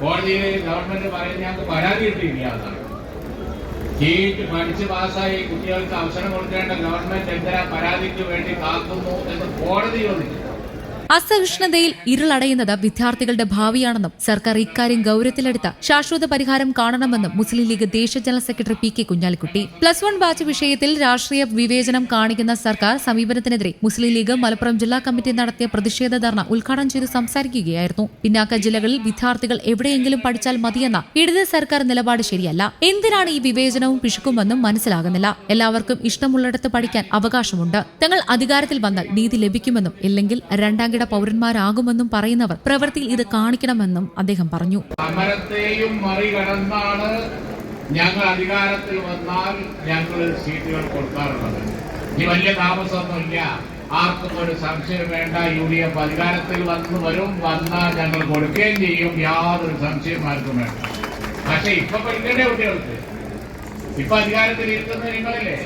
കോടതിയിൽ ഗവൺമെന്റ് പറയുന്നത് ഞങ്ങൾക്ക് പരാതി കിട്ടിയില്ല എന്നാണ്. സീറ്റ് പഠിച്ച് പാസ്സായി കുട്ടികൾക്ക് അവസരം കൊടുക്കേണ്ട ഗവൺമെന്റ് എന്തിനാ പരാതിക്ക് വേണ്ടി കാക്കുന്നു എന്ന് കോടതി ചോദിച്ചു. അസഹിഷ്ണുതയിൽ ഇരുളടയുന്നത് വിദ്യാർത്ഥികളുടെ ഭാവിയാണെന്നും സർക്കാർ ഇക്കാര്യം ഗൌരവത്തിലെടുത്ത് ശാശ്വത പരിഹാരം കാണണമെന്നും മുസ്ലിം ലീഗ് ദേശീയ general secretary P K Kunhalikutty. Plus one batch വിഷയത്തിൽ രാഷ്ട്രീയ വിവേചനം കാണിക്കുന്ന സർക്കാർ സമീപനത്തിനെതിരെ മുസ്ലിം ലീഗ് മലപ്പുറം ജില്ലാ കമ്മിറ്റി നടത്തിയ പ്രതിഷേധ ധർണ ഉദ്ഘാടനം ചെയ്ത് സംസാരിക്കുകയായിരുന്നു. പിന്നാക്ക ജില്ലകളിൽ വിദ്യാർത്ഥികൾ എവിടെയെങ്കിലും പഠിച്ചാൽ മതിയെന്ന ഇടത് സർക്കാർ നിലപാട് ശരിയല്ല. എന്തിനാണ് ഈ വിവേചനവും പിശുക്കുമെന്നും മനസ്സിലാകുന്നില്ല. എല്ലാവർക്കും ഇഷ്ടമുള്ളിടത്ത് പഠിക്കാൻ അവകാശമുണ്ട്. തങ്ങൾ അധികാരത്തിൽ വന്നാൽ നീതി ലഭിക്കുമെന്നും ഇല്ലെങ്കിൽ രണ്ടാം കിട പൗരന്മാരാകുമെന്നും പറയുന്നവർ പ്രവൃത്തിയിൽ ഇത് കാണിക്കണമെന്നും അദ്ദേഹം പറഞ്ഞു. സമരത്തെയും മറികടന്നാണ് ഞങ്ങൾ അധികാരത്തിൽ വന്നാൽ ഞങ്ങൾ സീറ്റുകൾ കൊടുക്കാറുള്ളത്. ഇനി വലിയ താമസമൊന്നുമില്ല. ആർക്കും ഒരു സംശയം വേണ്ട. യു ഡി എഫ് അധികാരത്തിൽ വന്ന് വരും. വന്നാൽ ഞങ്ങൾ കൊടുക്കുകയും ചെയ്യും. യാതൊരു സംശയം ആർക്കും വേണ്ട. പക്ഷെ ഇപ്പൊ പഠിക്കേണ്ട കുട്ടികൾക്ക്? ഇപ്പൊ അധികാരത്തിൽ ഇരിക്കുന്നത് നിങ്ങളില്ലേ?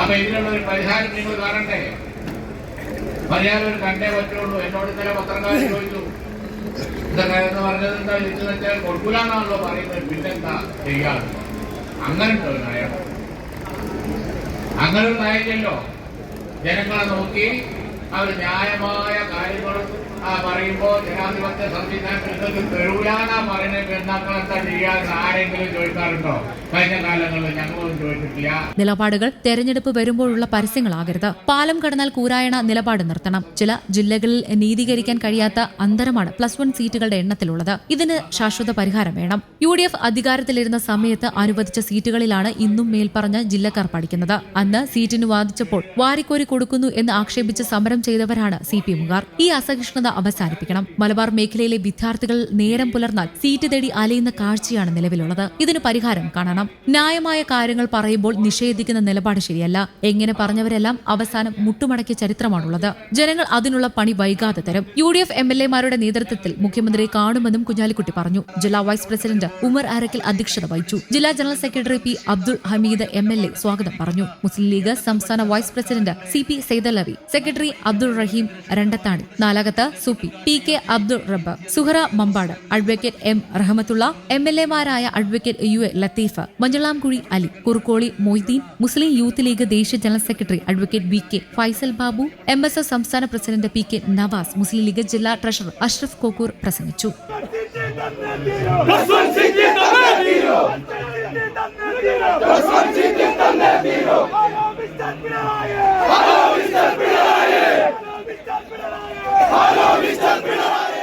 അപ്പൊ ഇതിനുള്ള ഒരു പരിഹാരം നിങ്ങൾ കാണണ്ടേ? ഒരു കണ്ടേ പറ്റുള്ളൂ. എന്നോട് ഇന്നലെ പത്രക്കാരൻ ചോദിച്ചു ഇതൊക്കെ പറഞ്ഞത് എന്താ? ഇത് വെച്ചാൽ കൊടുക്കൂലാന്നാണല്ലോ പറയുന്നത്. പിന്നെന്താ? ചെയ്യാറ്. അങ്ങനെ ഉണ്ടോ നയം അങ്ങനെ ഒരു നയമില്ലല്ലോ ജനങ്ങളെ നോക്കി അവർ ന്യായമായ കാര്യങ്ങൾ ആ, പറയുമ്പോ ജനാധിപത്യ സംവിധാനത്തിൽ തെരുവിലാന്നാ പറയുന്നത് എന്നാക്കൾ ചെയ്യാതെ ആരെങ്കിലും ചോദിക്കാറുണ്ടോ? കഴിഞ്ഞ കാലങ്ങളിൽ ഞങ്ങളൊന്നും ചോദിച്ചിട്ടില്ല. നിലപാടുകൾ തെരഞ്ഞെടുപ്പ് വരുമ്പോഴുള്ള പരസ്യങ്ങളാകരുത്. പാലം കടന്നാൽ കൂരായണ നിലപാട് നിർത്തണം. ചില ജില്ലകളിൽ നീതീകരിക്കാൻ കഴിയാത്ത അന്തരമാണ് പ്ലസ് വൺ സീറ്റുകളുടെ എണ്ണത്തിലുള്ളത്. ഇതിന് ശാശ്വത പരിഹാരം വേണം. യു ഡി എഫ് അധികാരത്തിലിരുന്ന സമയത്ത് അനുവദിച്ച സീറ്റുകളിലാണ് ഇന്നും മേൽപ്പറഞ്ഞ ജില്ലക്കാർ പഠിക്കുന്നത്. അന്ന് സീറ്റിന് വാദിച്ചപ്പോൾ വാരിക്കോരി കൊടുക്കുന്നു എന്ന് ആക്ഷേപിച്ച് സമരം ചെയ്തവരാണ് സി പി എമ്മുകാർ. ഈ അസഹിഷ്ണുത അവസാനിപ്പിക്കണം. മലബാർ മേഖലയിലെ വിദ്യാർത്ഥികൾ നേരം പുലർന്നാൽ സീറ്റ് തേടി അലയുന്ന കാഴ്ചയാണ് നിലവിലുള്ളത്. ഇതിന് പരിഹാരം കാണണം. ന്യായമായ കാര്യങ്ങൾ പറയുമ്പോൾ നിഷേധിക്കുന്ന നിലപാട് ശരിയല്ല. എങ്ങനെ പറഞ്ഞവരെല്ലാം അവസാനം മുട്ടുമടക്കിയ ചരിത്രമാണുള്ളത്. ജനങ്ങൾ അതിനുള്ള പണി വൈകാതെ തരും. U D F M L എമാരുടെ നേതൃത്വത്തിൽ മുഖ്യമന്ത്രി കാണുമെന്നും കുഞ്ഞാലിക്കുട്ടി പറഞ്ഞു. ജില്ലാ വൈസ് പ്രസിഡന്റ് ഉമർ അരക്കിൽ അധ്യക്ഷത വഹിച്ചു. ജില്ലാ general secretary P Abdul Hameed M L A സ്വാഗതം പറഞ്ഞു. മുസ്ലിം ലീഗ് സംസ്ഥാന vice president C P secretary Abdul Rahim Randathani. നാലാകത്ത് Supi P K Abdul Rabb Suhara Mampad advocate M Rahmathulla M L എമാരായ advocate U A Latheef Manjalamkuzhi Ali Kurukkoli Moideen Muslim Youth League ദേശീയ general secretary advocate V K Faisal Babu M S S സംസ്ഥാന president P K Navas Muslim League ജില്ലാ treasurer Ashraf Kokkur പ്രസംഗിച്ചു seat തന്നെ തീരൂ plus one seat തന്നെ തീരൂ hello Mister Pinarayi hello Mister Pinarayi